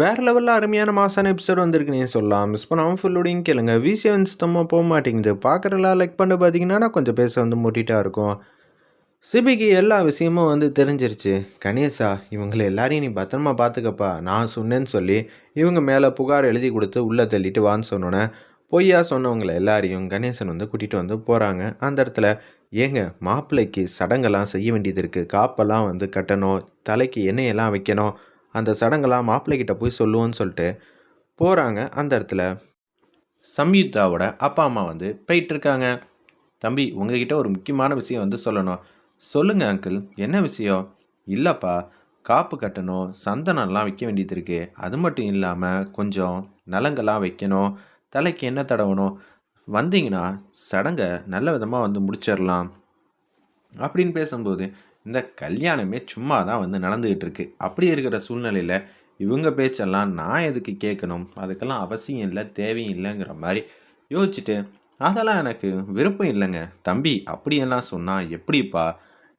வேறு லெவலில் அருமையான மாசான எபிசோட் வந்திருக்குனே சொல்லலாம். மிஸ் பண்ணாமல் ஃபுல்லோடையும் கேளுங்க. விசிஎன் சுத்தமாக போக மாட்டேங்குது. பார்க்குறலாம் லைக் பண்ண பார்த்தீங்கன்னா கொஞ்சம் பேச வந்து மூட்டிட்டா இருக்கும். சிபிக்கு எல்லா விஷயமும் வந்து தெரிஞ்சிருச்சு. கணேசா இவங்களை எல்லாரையும் நீ பத்திரமா பார்த்துக்கப்பா நான் சொன்னேன்னு சொல்லி இவங்க மேலே புகார் எழுதி கொடுத்து உள்ளே தள்ளிட்டு வான்னு சொன்னோன்னே பொய்யா சொன்னவங்களை எல்லாரையும் கணேசன் வந்து கூட்டிகிட்டு வந்து போகிறாங்க அந்த இடத்துல ஏங்க மாப்பிள்ளைக்கு சடங்கெல்லாம் செய்ய வேண்டியது இருக்குது காப்பெல்லாம் வந்து கட்டணும். தலைக்கு எண்ணெயெல்லாம் வைக்கணும். அந்த சடங்கெல்லாம் மாப்பிள்ளைகிட்ட போய் சொல்லுவோன்னு சொல்லிட்டு போகிறாங்க அந்த இடத்துல. சம்யுக்தாவோட அப்பா அம்மா வந்து போயிட்டுருக்காங்க. தம்பி உங்ககிட்ட ஒரு முக்கியமான விஷயம் வந்து சொல்லணும். சொல்லுங்கள் அங்கிள் என்ன விஷயம்? இல்லைப்பா காப்பு கட்டணும் சந்தனம்லாம் வைக்க வேண்டியது இருக்குது அது மட்டும் இல்லாமல் கொஞ்சம் நலங்கள்லாம் வைக்கணும். தலைக்கு என்ன தடவணும். வந்தீங்கன்னா சடங்கை நல்ல விதமாக வந்து முடிச்சிடலாம். அப்படின்னு பேசும்போது இந்த கல்யாணமே சும்மா தான் வந்து நடந்துக்கிட்டு இருக்கு அப்படி இருக்கிற சூழ்நிலையில் இவங்க பேச்செல்லாம் நான் எதுக்கு கேட்கணும்? அதுக்கெல்லாம் அவசியம் இல்லை தேவையும் இல்லைங்கிற மாதிரி யோசிச்சுட்டு அதெல்லாம் எனக்கு விருப்பம் இல்லைங்க. தம்பி அப்படியெல்லாம் சொன்னால் எப்படிப்பா?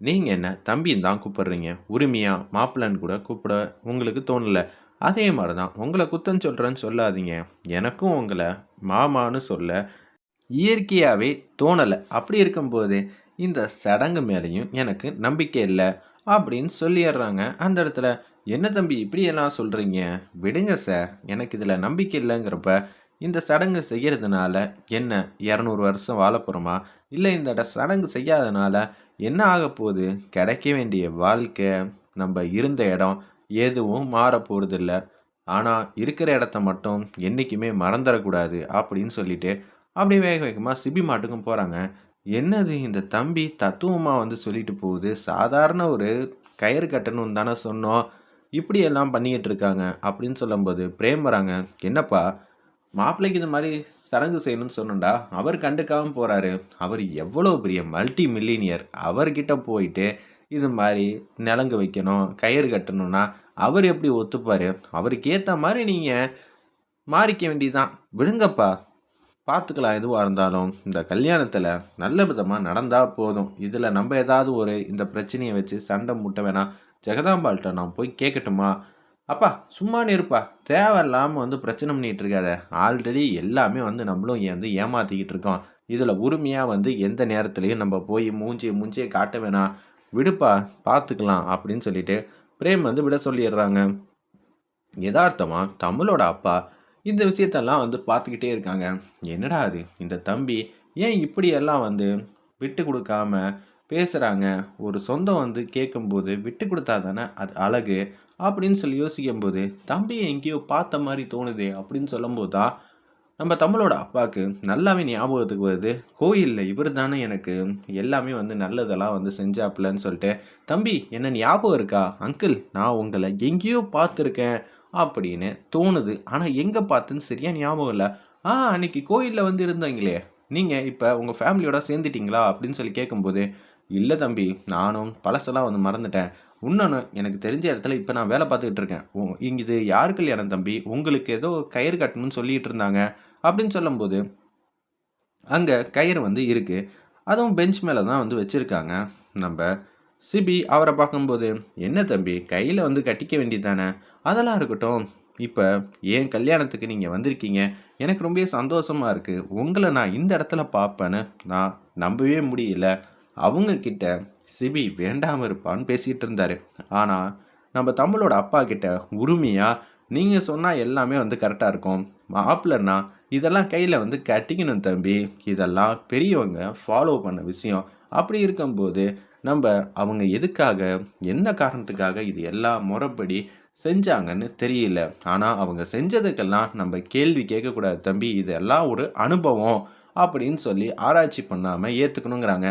நீங்கள் என்ன தம்பின்னு தான் கூப்பிட்றீங்க. உரிமையாக மாப்பிள்ளன்னு கூட கூப்பிட உங்களுக்கு தோணலை. அதே மாதிரி தான் உங்களை குத்தம் சொல்கிறேன்னு சொல்லாதீங்க. எனக்கும் உங்களை மாமான்னு சொல்ல இயற்கையாகவே தோணலை. அப்படி இருக்கும்போது இந்த சடங்கு மேலேயும் எனக்கு நம்பிக்கை இல்லை அப்படின்னு சொல்லிடுறாங்க. அந்த இடத்துல என்ன தம்பி இப்படியெல்லாம் சொல்கிறீங்க விடுங்க சார் எனக்கு இதில் நம்பிக்கை இல்லைங்கிறப்ப இந்த சடங்கு செய்கிறதுனால என்ன இரநூறு வருஷம் வாழ போகிறோமா இல்லை இந்த இட- சடங்கு செய்யாதனால என்ன ஆக போகுது? கிடைக்க வேண்டிய வாழ்க்கை நம்ம இருந்த இடம் எதுவும் மாற போகிறதில்ல ஆனால் இருக்கிற இடத்த மட்டும் என்றைக்குமே மறந்துடக்கூடாது அப்படின்னு சொல்லிட்டு அப்படியே வேக வேகமாக சிபி மாட்டுக்கும் போகிறாங்க என்னது இந்த தம்பி தத்துவமாக வந்து சொல்லிட்டு போகுது? சாதாரண ஒரு கயிறு கட்டணும்னு தானே சொன்னோம். இப்படியெல்லாம் பண்ணிக்கிட்டு இருக்காங்க அப்படின்னு சொல்லும்போது பிரேம் வராங்க. என்னப்பா மாப்பிள்ளைக்கு இந்த மாதிரி சடங்கு செய்யணும்னு சொன்னோம்டா அவர் கண்டுக்காமல் போகிறாரு அவர் எவ்வளோ பெரிய மல்டி மில்லினியர் அவர்கிட்ட போயிட்டு இது மாதிரி நிலங்கு வைக்கணும் கயிறு கட்டணும்னா அவர் எப்படி ஒத்துப்பார்? அவருக்கு ஏற்ற மாதிரி நீங்கள் மாறிக்க வேண்டியதுதான். விடுங்கப்பா. பார்த்துக்கலாம் எதுவாக இருந்தாலும் இந்த கல்யாணத்தில் நல்ல விதமாக நடந்தால் போதும். இதில் நம்ம ஏதாவது ஒரு இந்த பிரச்சனையை வச்சு சண்டை முட்ட வேணாம் ஜெகதாம்பாள்கிட்ட நான் போய் கேட்கட்டுமா அப்பா சும்மா இருப்பா. தேவையில்லாமல் வந்து பிரச்சனை பண்ணிகிட்டு இருக்காத. ஆல்ரெடி எல்லாமே வந்து நம்மளும் வந்து ஏமாற்றிக்கிட்டு இருக்கோம். இதில் உரிமையாக வந்து எந்த நேரத்துலையும் நம்ம போய் மூஞ்சி மூஞ்சியை காட்ட வேணாம் விடுப்பா பார்த்துக்கலாம் அப்படின்னு சொல்லிட்டு பிரேம் வந்து விட சொல்லிடுறாங்க. யதார்த்தமாக தமிழோட அப்பா இந்த விஷயத்தெல்லாம் வந்து பார்த்துக்கிட்டே இருக்காங்க. என்னடா அது? இந்த தம்பி ஏன் இப்படியெல்லாம் வந்து விட்டு கொடுக்காம பேசுகிறாங்க ஒரு சொந்தம் வந்து கேட்கும்போது விட்டு கொடுத்தா தானே அது அழகு? அப்படின்னு சொல்லி யோசிக்கும்போது தம்பியை எங்கேயோ பார்த்த மாதிரி தோணுதே அப்படின்னு சொல்லும்போது தான் நம்ம தமிழோட அப்பாவுக்கு நல்லாவே ஞாபகத்துக்கு வருது. கோயிலில் இவர் தானே எனக்கு எல்லாமே வந்து நல்லதெல்லாம் வந்து செஞ்சாப்புலன்னு சொல்லிட்டு. தம்பி என்ன ஞாபகம் இருக்கா? அங்கிள் நான் உங்களை எங்கேயோ பார்த்துருக்கேன். அப்படின்னு தோணுது. ஆனால் எங்கே பார்த்துன்னு சரியாக ஞாபகம் இல்லை. ஆ அன்னைக்கு கோயிலில் வந்து இருந்தீங்களே நீங்கள் இப்போ உங்கள் ஃபேமிலியோட சேர்ந்துட்டீங்களா? அப்படின்னு சொல்லி கேட்கும்போது இல்லை தம்பி நானும் பழசெல்லாம் வந்து மறந்துட்டேன். இன்னொன்று எனக்கு தெரிஞ்ச இடத்துல இப்போ நான் வேலை பார்த்துக்கிட்டு இருக்கேன். இங்கே இங்க இது யார் கல்யாணம் தம்பி? உங்களுக்கு ஏதோ கயிறு கட்டணும்னு சொல்லிட்டு இருந்தாங்க. அப்படின்னு சொல்லும்போது அங்கே கயிறு வந்து இருக்குது அதுவும் பெஞ்ச் மேலே தான் வந்து வச்சுருக்காங்க. நம்ம சிபி அவரை பார்க்கும்போது என்ன தம்பி கையில் வந்து கட்டிக்க வேண்டியது தானே அதெல்லாம் இருக்கட்டும். இப்போ ஏன் கல்யாணத்துக்கு நீங்கள் வந்திருக்கீங்க? எனக்கு ரொம்ப சந்தோஷமாக இருக்குது உங்களை நான் இந்த இடத்துல பார்ப்பேன்னு நான் நம்பவே முடியல. அவங்கக்கிட்ட சிபி வேண்டாமல் இருப்பான்னு பேசிகிட்டு இருந்தார். ஆனால் நம்ம தமிழோட அப்பா கிட்ட உரிமையாக நீங்கள் சொன்னால் எல்லாமே வந்து கரெக்டாக இருக்கும். மாப்பிள்ளனா இதெல்லாம் கையில் வந்து கட்டிக்கணும் தம்பி. இதெல்லாம் பெரியவங்க ஃபாலோ பண்ண விஷயம். அப்படி இருக்கும்போது நம்ம அவங்க எதுக்காக என்ன காரணத்துக்காக இது எல்லாம் முறைப்படி செஞ்சாங்கன்னு தெரியல. ஆனால் அவங்க செஞ்சதுக்கெல்லாம் நம்ம கேள்வி கேட்கக்கூடாது தம்பி. இதெல்லாம் ஒரு அனுபவம் அப்படின்னு சொல்லி ஆராய்ச்சி பண்ணாமல் ஏற்றுக்கணுங்கிறாங்க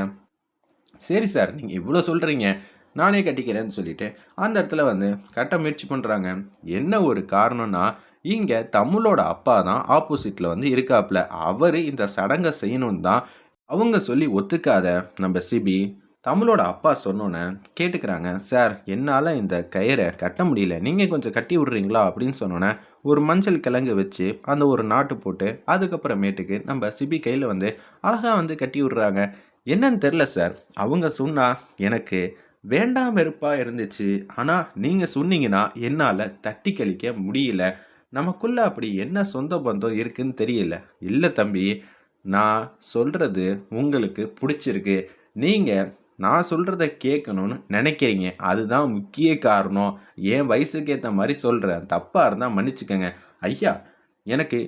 சரி சார் நீங்கள் இவ்வளோ சொல்கிறீங்க நானே கட்டிக்கிறேன்னு சொல்லிட்டு அந்த இடத்துல வந்து கட்ட முயற்சி பண்ணுறாங்க என்ன ஒரு காரணம்னா இங்கே தமிழோட அப்பா தான் ஆப்போசிட்டில் வந்து இருக்காப்புல அவர் இந்த சடங்கை செய்யணும்னு தான் அவங்க சொல்லி ஒத்துக்காத நம்ம சிபி தமிழோட அப்பா சொன்னோன்னே கேட்டுக்கிறாங்க. சார் என்னால் இந்த கயிறை கட்ட முடியல. நீங்கள் கொஞ்சம் கட்டி விட்றீங்களா? அப்படின்னு சொன்னோன்னே ஒரு மஞ்சள் கிழங்கு வச்சு அந்த ஒரு நாட்டு போட்டு அதுக்கப்புறமேட்டுக்கு நம்ம சிபி கையில் வந்து அழகாக வந்து கட்டி விட்றாங்க. என்னன்னு தெரில சார். அவங்க சொன்னால் எனக்கு வேண்டாம் வெறுப்பாக இருந்துச்சு. ஆனால் நீங்கள் சொன்னீங்கன்னா என்னால் தட்டி கழிக்க முடியல. நமக்குள்ள அப்படி என்ன சொந்த பந்தம் இருக்குன்னு தெரியல. இல்லை தம்பி நான் சொல்கிறது உங்களுக்கு பிடிச்சிருக்கு. நீங்கள் நான் சொல்கிறத கேட்கணும்னு நினைக்கிறீங்க. அதுதான் முக்கிய காரணம். என் வயசுக்கு ஏற்ற மாதிரி சொல்கிறேன் தப்பாக இருந்தால் மன்னிச்சுக்கோங்க. ஐயா எனக்கு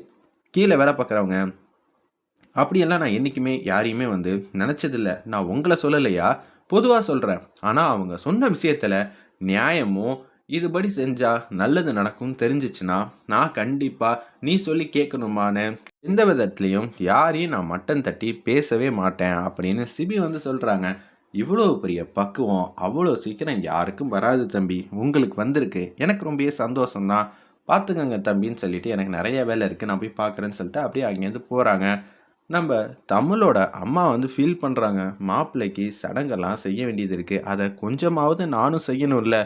கீழே வேலை பார்க்குறவங்க அப்படியெல்லாம் நான் என்றைக்குமே யாரையுமே வந்து நினச்சதில்ல. நான் உங்களை சொல்லலையா? பொதுவாக சொல்கிறேன் ஆனால் அவங்க சொன்ன விஷயத்தில் நியாயமும் இதுபடி செஞ்சால் நல்லது நடக்கும்னு தெரிஞ்சிச்சுன்னா நான் கண்டிப்பாக நீ சொல்லி கேட்கணுமான்னு எந்த விதத்துலேயும் யாரையும் நான் மட்டன் தட்டி பேசவே மாட்டேன் அப்படின்னு சிபி வந்து சொல்கிறாங்க இவ்வளோ பெரிய பக்குவம் அவ்வளோ சீக்கிரம் யாருக்கும் வராது தம்பி. உங்களுக்கு வந்திருக்கு. எனக்கு ரொம்பவே சந்தோஷம்தான். பார்த்துக்கங்க தம்பின்னு சொல்லிட்டு எனக்கு நிறைய வேலை இருக்குது நான் போய் பார்க்குறேன்னு சொல்லிட்டு அப்படியே அங்கேருந்து போகிறாங்க நம்ம தமிழோட அம்மா வந்து ஃபீல் பண்ணுறாங்க மாப்பிள்ளைக்கு சடங்கெல்லாம் செய்ய வேண்டியது இருக்குது அதை கொஞ்சமாவது நானும் செய்யணும்ல.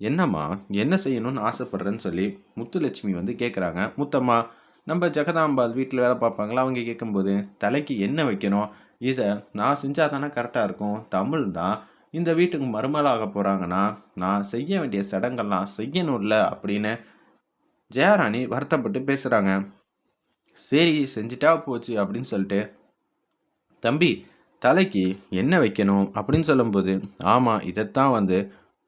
என்னம்மா என்ன செய்யணும்னு ஆசைப்பட்றேன்னு சொல்லி முத்துலட்சுமி வந்து கேட்குறாங்க முத்தம்மா நம்ம ஜெகதாம்பாள் வீட்டில் வேலை பார்ப்பாங்களா? அவங்க கேட்கும்போது தலைக்கு என்ன வைக்கணும். இதை நான் செஞ்சால் தானே கரெக்டாக இருக்கும். தமிழ் தான். இந்த வீட்டுக்கு மறுமலாக போகிறாங்கன்னா நான் செய்ய வேண்டிய சடங்கெல்லாம் செய்யணும்ல அப்படின்னு ஜெயராணி வருத்தப்பட்டு பேசுகிறாங்க சரி செஞ்சுட்டா போச்சு அப்படின்னு சொல்லிட்டு தம்பி தலைக்கு என்ன வைக்கணும் அப்படின்னு சொல்லும்போது ஆமாம் இதைத்தான் வந்து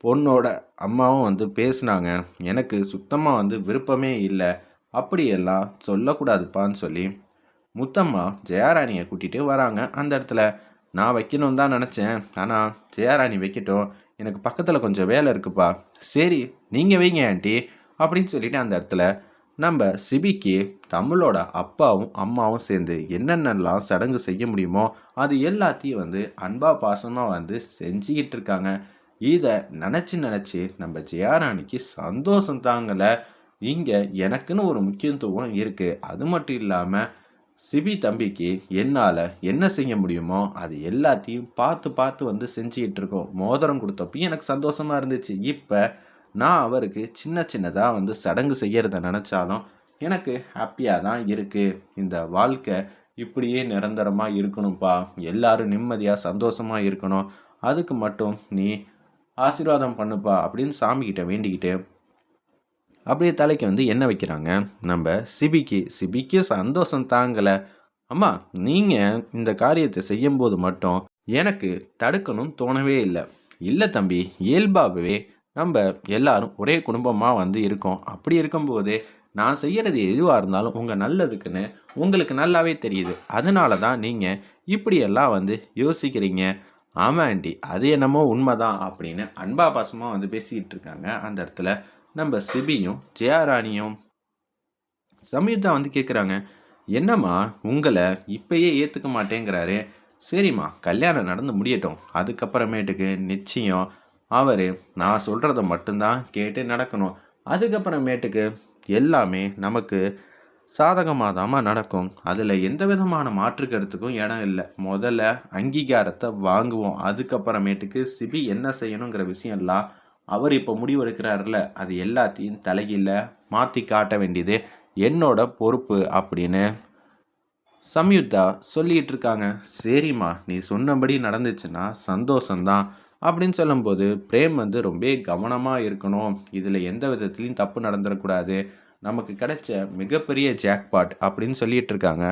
பொண்ணோட அம்மாவும் வந்து பேசுனாங்க. எனக்கு சுத்தமாக வந்து விருப்பமே இல்லை. அப்படியெல்லாம் சொல்லக்கூடாதுப்பான்னு சொல்லி முத்தம்மா ஜெயாராணியை கூட்டிகிட்டு வராங்க அந்த இடத்துல. நான் வைக்கணும் தான் நினச்சேன். ஆனால் ஜெயாராணி வைக்கட்டும். எனக்கு பக்கத்தில் கொஞ்சம் வேலை இருக்குப்பா. சரி நீங்கள் வைங்க ஆண்டி அப்படின்னு சொல்லிட்டு அந்த இடத்துல நம்ம சிபிக்கு தமிழோட அப்பாவும் அம்மாவும் சேர்ந்து என்னென்னலாம் சடங்கு செய்ய முடியுமோ அது எல்லாத்தையும் வந்து அன்பா பாசமாக வந்து செஞ்சுக்கிட்டு இருக்காங்க. இதை நினச்சி நினச்சி நம்ம ஜெயாராணிக்கு சந்தோஷம் தாங்கலை. இங்கே எனக்குன்னு ஒரு முக்கியத்துவம் இருக்குது அது மட்டும் இல்லாமல் சிபி தம்பிக்கு என்னால் என்ன செய்ய முடியுமோ அது எல்லாத்தையும் பார்த்து பார்த்து வந்து செஞ்சுக்கிட்டு இருக்கோம். மோதிரம் கொடுத்தப்பையும் எனக்கு சந்தோஷமாக இருந்துச்சு. இப்போ நான் அவருக்கு சின்ன சின்னதாக வந்து சடங்கு செய்கிறத நினச்சாலும் எனக்கு ஹாப்பியாக தான் இருக்குது இந்த வாழ்க்கை இப்படியே நிரந்தரமாக இருக்கணும்ப்பா எல்லாரும் நிம்மதியாக சந்தோஷமாக இருக்கணும். அதுக்கு மட்டும் நீ ஆசீர்வாதம் பண்ணுப்பா அப்படின்னு சாமிக்கிட்ட வேண்டிக்கிட்டு அப்படியே தலைக்கு வந்து என்ன வைக்கிறாங்க. நம்ம சிபிக்கு சிபிக்கு சந்தோஷம் தாங்கலை. அம்மா நீங்கள் இந்த காரியத்தை செய்யும்போது மட்டும் எனக்கு தடுக்கணும்னு தோணவே இல்லை. இல்லை தம்பி இயல்பாகவே நம்ம எல்லாரும் ஒரே குடும்பமாக வந்து இருக்கோம். அப்படி இருக்கும்போது நான் செய்கிறது எதுவாக இருந்தாலும் உங்கள் நல்லதுக்குன்னு உங்களுக்கு நல்லாவே தெரியுது. அதனால தான் நீங்கள் இப்படியெல்லாம் வந்து யோசிக்கிறீங்க. ஆமாம் ஆண்டி அது என்னமோ உண்மைதான் அப்படின்னு அன்பா பாசமாக வந்து பேசிக்கிட்டு இருக்காங்க அந்த இடத்துல. நம்ம சிபியும் ஜெயாராணியும் தான் வந்து கேட்குறாங்க என்னம்மா உங்களை இப்பயே ஏற்றுக்க மாட்டேங்கிறாரு. சரிம்மா கல்யாணம் நடந்து முடியட்டும். அதுக்கப்புறமேட்டுக்கு நிச்சயம் அவர் நான் சொல்கிறத மட்டும்தான் கேட்டு நடக்கணும். அதுக்கப்புறமேட்டுக்கு எல்லாமே நமக்கு சாதகமாக தாம்மா நடக்கும். அதில் எந்த விதமான மாற்று கருத்துக்கும் இடம் இல்லை. முதல்ல அங்கீகாரத்தை வாங்குவோம். அதுக்கப்புறமேட்டுக்கு சிபி என்ன செய்யணுங்கிற விஷயம்லாம் அவர் இப்போ முடிவெடுக்கிறாருல அது எல்லாத்தையும் தலைகீழ மாற்றி காட்ட வேண்டியது என்னோட பொறுப்பு அப்படின்னு சம்யுக்தா சொல்லிகிட்டு இருக்காங்க சரிம்மா நீ சொன்னபடி நடந்துச்சுன்னா சந்தோஷந்தான் அப்படின்னு சொல்லும்போது பிரேம் வந்து ரொம்ப கவனமாக இருக்கணும். இதில் எந்த விதத்துலையும் தப்பு நடந்துடக்கூடாது நமக்கு கிடைச்ச மிகப்பெரிய ஜாக்பாட் அப்படின்னு சொல்லிட்டு இருக்காங்க.